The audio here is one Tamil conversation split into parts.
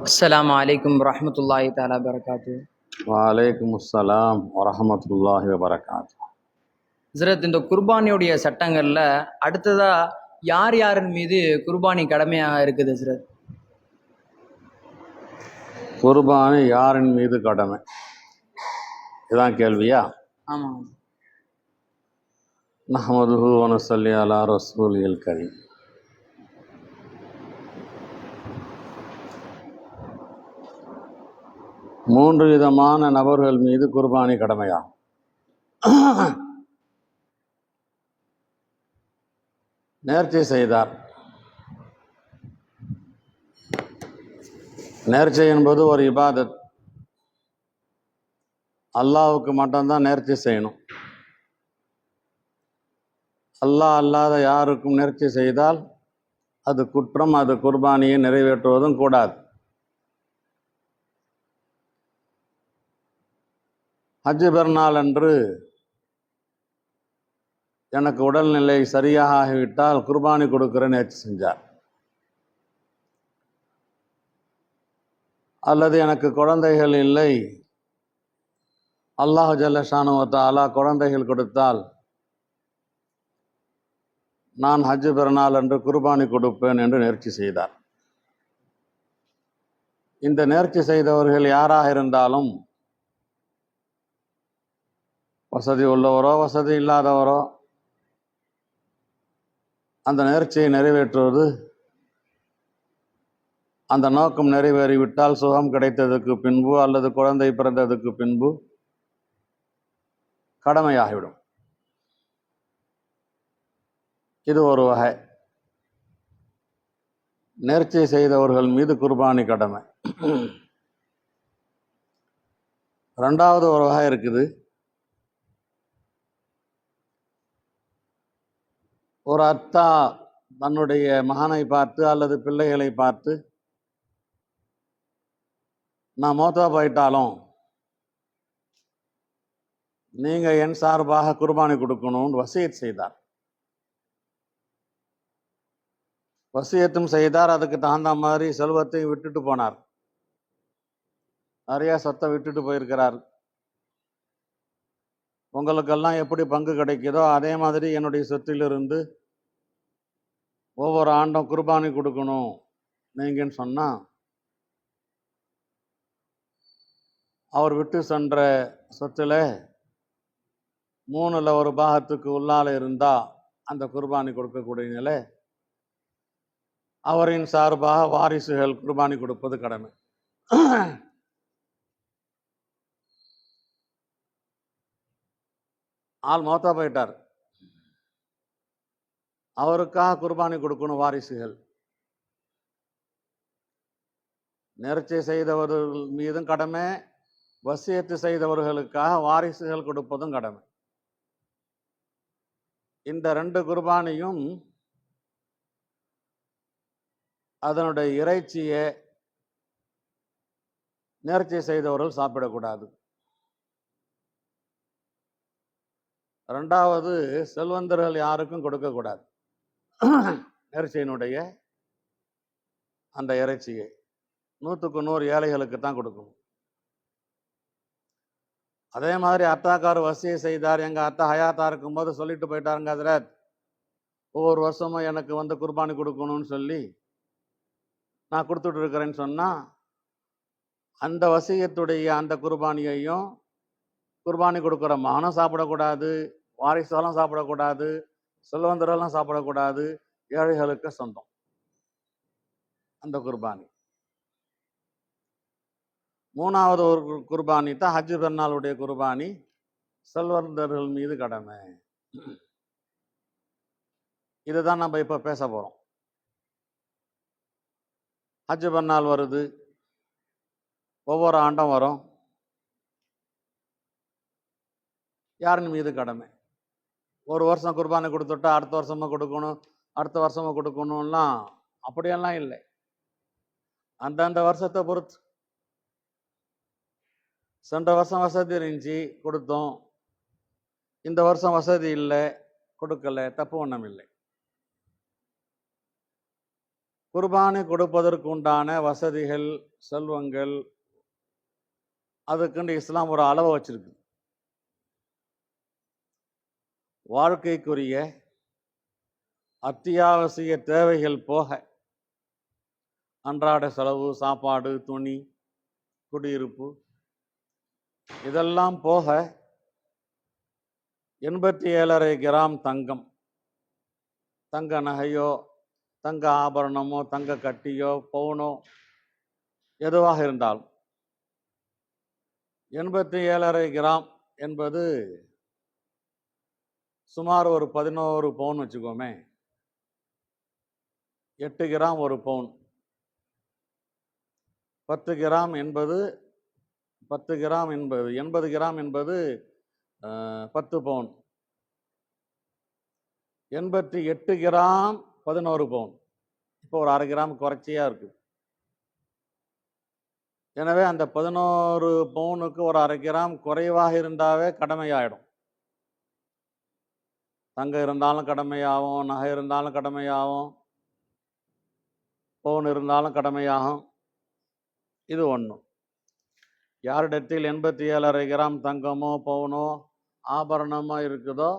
அஸ்லாம் வலைக்கம் வரமத்துல்லாஹி தாலா வரகாத்து வலைக்கும் அஸ்லாம் வரமத்துல்லாஹி வரகாத்து ஹசரத் இந்த குர்பானியுடைய சட்டங்களில் அடுத்ததாக யார் யாரின் மீது குர்பானி கடமையாக இருக்குது ஹசரத் குர்பானி யாரின் மீது கடமை? இதான் கேள்வியா? ஆமாம். நஹமதுஹு வனசல்லி அலா ரசூல் கரீம். மூன்று விதமான நபர்கள் மீது குர்பானி கடமையாகும் நேர்ச்சி செய்தார். நேர்ச்சி என்பது ஒரு இபாதத். அல்லாவுக்கு மட்டும்தான் நேர்ச்சி செய்யணும். அல்லாஹ் அல்லாத யாருக்கும் நேர்ச்சி செய்தால் அது குற்றம் அது குர்பானியை நிறைவேற்றுவதும் கூடாது. ஹஜ்ஜு பெருநாள் அன்று எனக்கு உடல்நிலை சரியாக ஆகிவிட்டால் குர்பானி கொடுக்கிற நேர்ச்சி செஞ்சார். அல்லது எனக்கு குழந்தைகள் இல்லை அல்லாஹ் ஜல்லஷானுவத்தாலா குழந்தைகள் கொடுத்தால் நான் ஹஜ்ஜு பெருநாள் என்று குர்பானி கொடுப்பேன் என்று நேர்ச்சி செய்தார். இந்த நேர்ச்சி செய்தவர்கள் யாராக இருந்தாலும் வசதி உள்ளவரோ வசதி இல்லாதவரோ அந்த நேர்ச்சியை நிறைவேற்றுவது அந்த நோக்கம் நிறைவேறிவிட்டால் சுகம் கிடைத்ததுக்கு பின்பு அல்லது குழந்தை பிறந்ததுக்கு பின்பு கடமையாகிவிடும். இது ஒரு வகை. நேர்ச்சி செய்தவர்கள் மீது குர்பானி கடமை. ரெண்டாவது ஒரு வகை இருக்குது. ஒரு அத்தா தன்னுடைய மகனை பார்த்து அல்லது பிள்ளைகளை பார்த்து நான் மோத்தா போயிட்டாலும் நீங்கள் என் சார்பாக குர்பானி கொடுக்கணும்னு வசியத் செய்தார். வசியத்தும் செய்தார். அதுக்கு தகுந்த மாதிரி செல்வத்தையும் விட்டுட்டு போனார். நிறையா சொத்தை விட்டுட்டு போயிருக்கிறார். உங்களுக்கெல்லாம் எப்படி பங்கு கிடைக்குதோ அதே மாதிரி என்னுடைய சொத்திலிருந்து ஒவ்வொரு ஆண்டும் குர்பானி கொடுக்கணும். நீங்கன்னு சொன்னால் அவர் விட்டு சென்ற சொத்தில் மூணில் ஒரு பாகத்துக்கு உள்ளால் இருந்தால் அந்த குர்பானி கொடுக்கக்கூடிய நிலை அவரின் சார்பாக வாரிசுகள் குர்பானி கொடுப்பது கடமை. ஆள் மௌத்தா போயிட்டார். அவருக்காக குர்பானி கொடுக்கணும் வாரிசுகள். நெரிச்சை செய்தவர்கள் மீதும் கடமை வசியத்து செய்தவர்களுக்காக வாரிசுகள் கொடுப்பதும் கடமை. இந்த ரெண்டு குர்பானியும் அதனுடைய இறைச்சியை நேர்ச்சி செய்தவர்கள் சாப்பிடக்கூடாது. ரெண்டாவது செல்வந்தர்கள் யாருக்கும் கொடுக்கக்கூடாது. இறைச்சியினுடைய அந்த இறைச்சியை. நூற்றுக்கு நூறு ஏழைகளுக்கு தான் கொடுக்கணும் அதே மாதிரி அத்தாக்கார் வசியை செய்தார். எங்கள் அத்தா ஹயாத்தா இருக்கும்போது சொல்லிட்டு போயிட்டாருங்க அதில் ஒவ்வொரு வருஷமும் எனக்கு வந்து குர்பானி கொடுக்கணும்னு சொல்லி நான் கொடுத்துட்டு இருக்கிறேன்னு சொன்னால் அந்த வசியத்துடைய அந்த குர்பானியையும் குர்பானி கொடுக்குற மகனும் சாப்பிடக்கூடாது வாரிசாலும் சாப்பிடக்கூடாது செல்வந்தரெல்லாம் சாப்பிடக்கூடாது. ஏழைகளுக்கு சொந்தம். அந்த குர்பானி. மூணாவது ஒரு குர்பானி தான் ஹஜ்ஜு பெருநாளுடைய குர்பானி. செல்வந்தர்கள் மீது கடமை. இதுதான் நம்ம இப்போ பேச போகிறோம் ஹஜ்ஜு பெருநாள் வருது. ஒவ்வொரு ஆண்டும் வரும். யாரின் மீது கடமை? ஒரு வருஷம் குர்பானை கொடுத்துட்டா அடுத்த வருஷமும் கொடுக்கணும் அடுத்த வருஷமும் கொடுக்கணும்லாம் அப்படியெல்லாம் இல்லை. அந்தந்த வருஷத்தை பொறுத்து. சென்ற வருஷம் வசதி இருந்துச்சு கொடுத்தோம். இந்த வருஷம் வசதி இல்லை கொடுக்கல தப்பு ஒன்றும் இல்லை. குர்பானை கொடுப்பதற்கு உண்டான வசதிகள் செல்வங்கள் அதுக்குன்னு இஸ்லாம் ஒரு அளவை வச்சுருக்கு. வாழ்க்கைக்குரிய அத்தியாவசிய தேவைகள் போக அன்றாட செலவு சாப்பாடு துணி குடியிருப்பு இதெல்லாம் போக எண்பத்தி ஏழரை கிராம் தங்கம். தங்க நகையோ தங்க ஆபரணமோ தங்க கட்டியோ பவுனோ எதுவாக இருந்தாலும் எண்பத்தி ஏழரை கிராம் என்பது சுமார் ஒரு பதினோரு பவுன் வச்சுக்கோமே. எட்டு கிராம் ஒரு பவுன். பத்து கிராம் என்பது பத்து கிராம் என்பது எண்பது கிராம் என்பது பத்து பவுன். எண்பத்தி எட்டு கிராம் பதினோரு பவுன். இப்போ ஒரு அரை கிராம் குறைச்சியாக இருக்குது எனவே அந்த பதினோரு பவுனுக்கு ஒரு அரை கிராம் குறைவாக இருந்தாவே கடமையாயிடும். தங்கம் இருந்தாலும் கடமையாகும் நகை இருந்தாலும் கடமையாகும் பவுன் இருந்தாலும் கடமையாகும். இது ஒன்று யாரிடத்தில் எண்பத்தி ஏழரை கிராம் தங்கமோ பவுனோ ஆபரணமோ இருக்குதோ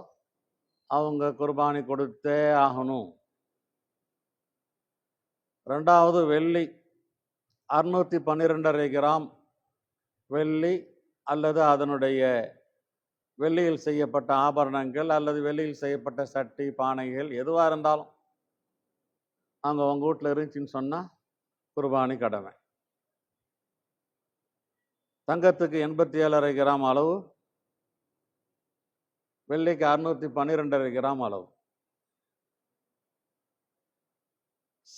அவங்க குர்பானி கொடுத்தே ஆகணும். ரெண்டாவது வெள்ளி. அறுநூற்றி பன்னிரெண்டரை கிராம் வெள்ளி அல்லது அதனுடைய வெள்ளியில் செய்யப்பட்ட ஆபரணங்கள் அல்லது வெள்ளியில் செய்யப்பட்ட சட்டி பானைகள் எதுவாக இருந்தாலும். அங்கே உங்கள் வீட்டில் இருந்துச்சுன்னு சொன்னால் குர்பானி கடமை. தங்கத்துக்கு எண்பத்தி ஏழரை கிராம் அளவு. வெள்ளிக்கு அறுநூத்தி பன்னிரெண்டரை கிராம் அளவு.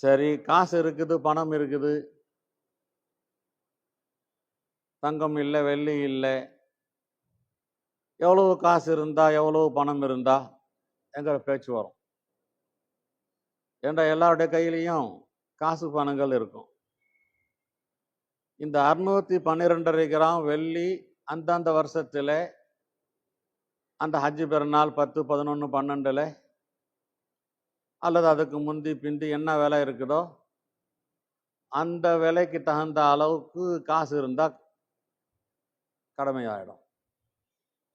சரி காசு இருக்குது பணம் இருக்குது. தங்கம் இல்லை வெள்ளி இல்லை. எவ்வளவு காசு இருந்தா எவ்வளவு பணம் இருந்தா எங்கிற பேச்சு வரும். ஏண்டா எல்லாருடைய கையிலையும் காசு பணங்கள் இருக்கும். இந்த அறுநூத்தி பன்னிரெண்டரை கிராம் வெள்ளி அந்தந்த வருஷத்தில் அந்த ஹஜ்ஜு பெருநாள் பத்து பதினொன்று பன்னெண்டுல அல்லது அதுக்கு முந்தி பிந்தி என்ன விலை இருக்குதோ அந்த விலைக்கு தகுந்த அளவுக்கு காசு இருந்தால் கடமையாயிடும்.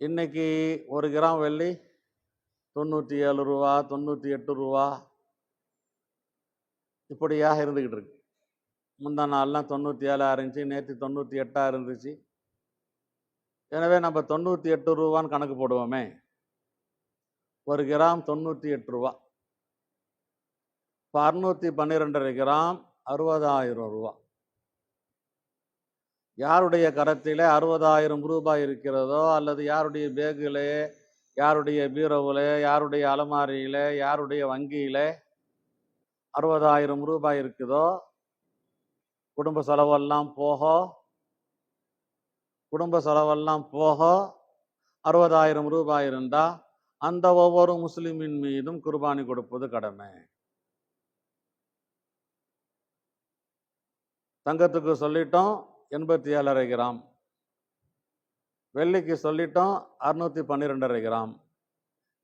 இன்னைக்கு ஒரு கிராம் வெள்ளி தொண்ணூற்றி ஏழு ரூபா தொண்ணூற்றி எட்டு ரூபா இப்படியாக இருந்துக்கிட்டு இருக்கு. முந்தா நாள்லாம் தொண்ணூற்றி ஏழாக இருந்துச்சு நேற்று தொண்ணூற்றி எட்டாக இருந்துச்சு. எனவே நம்ம தொண்ணூற்றி எட்டு ரூபான்னு கணக்கு போடுவோமே. ஒரு கிராம் தொண்ணூற்றி எட்டு ரூபா. இப்போ அறுநூற்றி பன்னிரெண்டரை கிராம் அறுபதாயிரம் ரூபா. யாருடைய கரத்தில் அறுபதாயிரம் ரூபாய் இருக்கிறதோ அல்லது யாருடைய பேக்கிலே யாருடைய பீரோவில் யாருடைய அலமாரியில் யாருடைய வங்கியில் அறுபதாயிரம் ரூபாய் இருக்குதோ குடும்ப செலவெல்லாம் போக குடும்ப செலவெல்லாம் போக அறுபதாயிரம் ரூபாய் இருந்தால் அந்த ஒவ்வொரு முஸ்லிமின் மீதும் குர்பானி கொடுப்பது கடமை. தங்கத்துக்கு சொல்லிட்டோம் எண்பத்தி ஏழரை கிராம். வெள்ளிக்கு சொல்லிட்டோம் அறுநூற்றி பன்னிரெண்டரை கிராம்.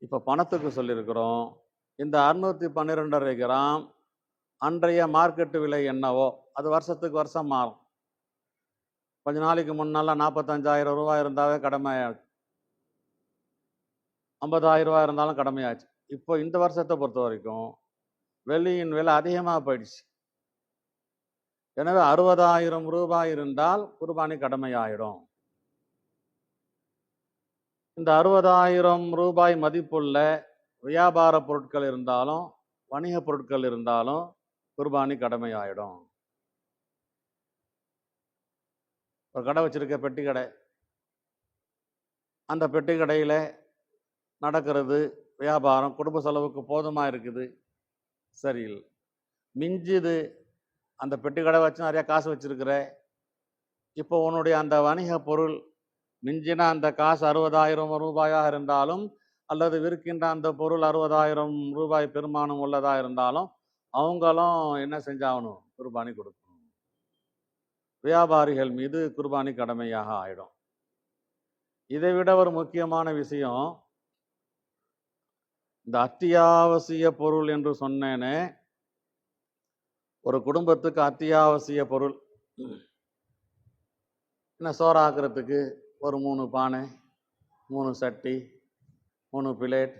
இப்போ பணத்துக்கு சொல்லியிருக்கிறோம் இந்த அறுநூற்றி பன்னிரெண்டரை கிராம் அன்றைய மார்க்கெட்டு விலை என்னவோ அது வருஷத்துக்கு வருஷம் மாறும். கொஞ்ச நாளைக்கு முன்னால் நாற்பத்தஞ்சாயிரம் ரூபாய் இருந்தாவே கடமையாச்சு ஐம்பதாயிரம் ரூபாய் இருந்தாலும் கடமையாச்சு இப்போ இந்த வருஷத்தை பொறுத்த வரைக்கும் வெள்ளியின் விலை அதிகமாக போயிடுச்சு. எனவே அறுபதாயிரம் ரூபாய் இருந்தால் குர்பானி கடமையாயிடும். இந்த அறுபதாயிரம் ரூபாய் மதிப்புள்ள வியாபார பொருட்கள் இருந்தாலும் வணிக பொருட்கள் இருந்தாலும் குர்பானி கடமையாயிடும். ஒரு கடை வச்சிருக்க பெட்டி கடை. அந்த பெட்டி கடையில் நடக்கிறது வியாபாரம் குடும்ப செலவுக்கு போதுமாக இருக்குது? சரியில்லை. மிஞ்சுது அந்த பெட்டி கடை வச்சு நிறையா காசு வச்சிருக்கிற இப்போ உன்னுடைய அந்த வணிக பொருள் மிஞ்சின அந்த காசு அறுபதாயிரம் ரூபாயாக இருந்தாலும் அல்லது விற்கின்ற அந்த பொருள் அறுபதாயிரம் ரூபாய் பெருமானம் உள்ளதாக இருந்தாலும் அவங்களும் என்ன செஞ்சாகணும்? குர்பானி கொடுக்கணும். வியாபாரிகள் மீது குர்பானி கடமையாக ஆயிடும். இதை விட ஒரு முக்கியமான விஷயம் இந்த அத்தியாவசிய பொருள் என்று சொன்னேனே ஒரு குடும்பத்துக்கு அத்தியாவசிய பொருள். என்ன சோறாக்குறதுக்கு? ஒரு மூணு பானை மூணு சட்டி மூணு பிளேட்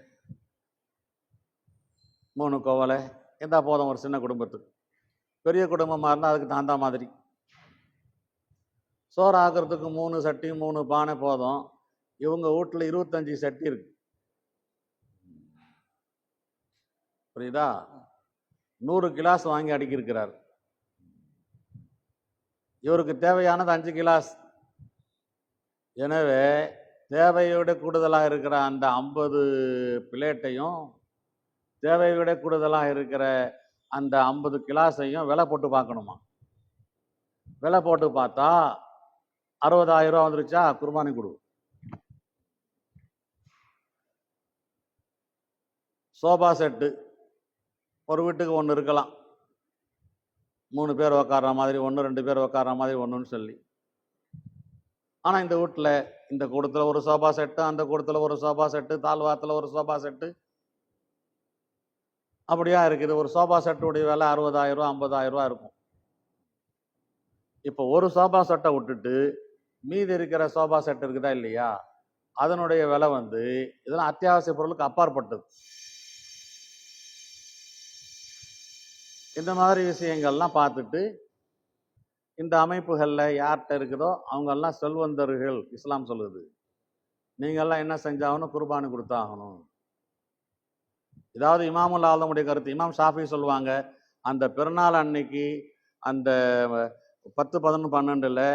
மூணு கோவலை. இருந்தால் போதும் ஒரு சின்ன குடும்பத்துக்கு. பெரிய குடும்பமாக இருந்தால் அதுக்கு தகுந்த மாதிரி. சோறு ஆக்குறதுக்கு மூணு சட்டி மூணு பானை போதும். இவங்க வீட்டில் இருபத்தஞ்சி சட்டி இருக்கு. புரியுதா? நூறு கிளாஸ் வாங்கி அடுக்கியிருக்கிறார். இவருக்கு தேவையானது அஞ்சு கிளாஸ். எனவே தேவையை விட கூடுதலாக இருக்கிற அந்த ஐம்பது பிளேட்டையும் தேவையை விட கூடுதலாக இருக்கிற அந்த ஐம்பது கிளாஸையும் விலை போட்டு பார்க்கணுமா? விலை போட்டு பார்த்தா அறுபதாயிரம் ரூபா வந்துருச்சா? குர்பானி கொடு. Sofa set. ஒரு வீட்டுக்கு ஒன்று இருக்கலாம். மூணு பேர் உக்காடுற மாதிரி ஒன்று ரெண்டு பேர் உக்காடுற மாதிரி ஒன்றுன்னு சொல்லி. ஆனால் இந்த வீட்டில் இந்த கூடத்தில் ஒரு சோபா செட்டு அந்த கூடத்தில் ஒரு சோபா செட்டு தாழ்வாரத்தில் ஒரு சோபா செட்டு. அப்படியா இருக்குது. ஒரு சோபா செட்டுடைய விலை அறுபதாயிரம் ரூபா ஐம்பதாயிரம் ரூபா இருக்கும். இப்போ ஒரு சோபா செட்டை விட்டுட்டு மீதி இருக்கிற சோபா செட் இருக்குதா இல்லையா? அதனுடைய விலை வந்து இதெல்லாம் அத்தியாவசிய பொருளுக்கு அப்பாற்பட்டது. இந்த மாதிரி விஷயங்கள்லாம் பார்த்துட்டு இந்த அமைப்புகளில் யார்கிட்ட இருக்குதோ அவங்கெல்லாம் செல்வந்தர்கள் இஸ்லாம் சொல்லுது. நீங்கள்லாம் என்ன செஞ்சாகணும்? குர்பானி கொடுத்தாகணும். ஏதாவது இமாமுல் ஆலமுடைய கருத்து இமாம் ஷாஃபி சொல்லுவாங்க அந்த பிறநாள் அன்னைக்கு அந்த பத்து பதினொன்று பன்னெண்டில்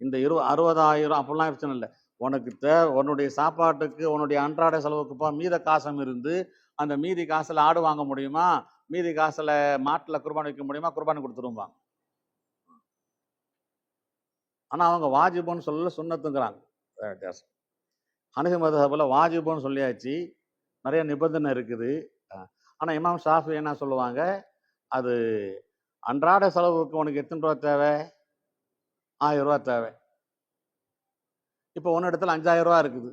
இந்த இரு அறுபதாயிரம் அப்படிலாம் பிரச்சனை இல்லை. உனக்கு தே உன்னுடைய சாப்பாட்டுக்கு உன்னுடைய அன்றாட செலவுக்குப்பா மீத காசம் இருந்து அந்த மீதி காசில் ஆடு வாங்க முடியுமா? மீதி காசில் மாட்டில் குர்பான் வைக்க முடியுமா? குர்பான் கொடுத்துருவாங்க ஆனால் அவங்க வாஜிபுன்னு சொல்ல சுண்ணத்துங்கிறாங்க. வித்தியாசம் அணுகு மதஹபில் வாஜிபுன்னு சொல்லியாச்சு. நிறைய நிபந்தனை இருக்குது. ஆனால் இமாம் ஷாஃபி என்ன சொல்லுவாங்க? அது அன்றாட செலவுக்கு உனக்கு எத்தனை ரூபா தேவை? ஆயிரம் ரூபா தேவை. இப்போ ஒன்று இடத்துல அஞ்சாயிரம் ரூபா இருக்குது.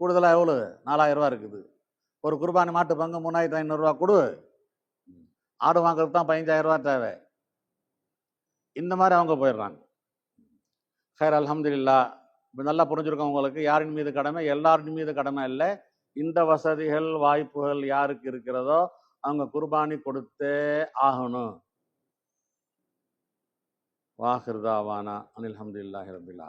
கூடுதலாக எவ்வளோ நாலாயிரம் ரூபா இருக்குது. ஒரு குர்பானி மாட்டு பங்கு மூணாயிரத்தி ஐநூறுரூவா கொடு. ஆடு வாங்குறது தான் பதினஞ்சாயிரரூவா தேவை. இந்த மாதிரி அவங்க போயிடுறாங்க. ஹேர் அலமதுல்லா இப்போ நல்லா புரிஞ்சுருக்கோம் உங்களுக்கு. யாரின் மீது கடமை? எல்லாரின் மீது கடமை இல்லை இந்த வசதிகள் வாய்ப்புகள் யாருக்கு இருக்கிறதோ அவங்க குர்பானி கொடுத்தே ஆகணும். வாஹிருதாவானா அனில் ஹம்துல்லாஹி ரபில்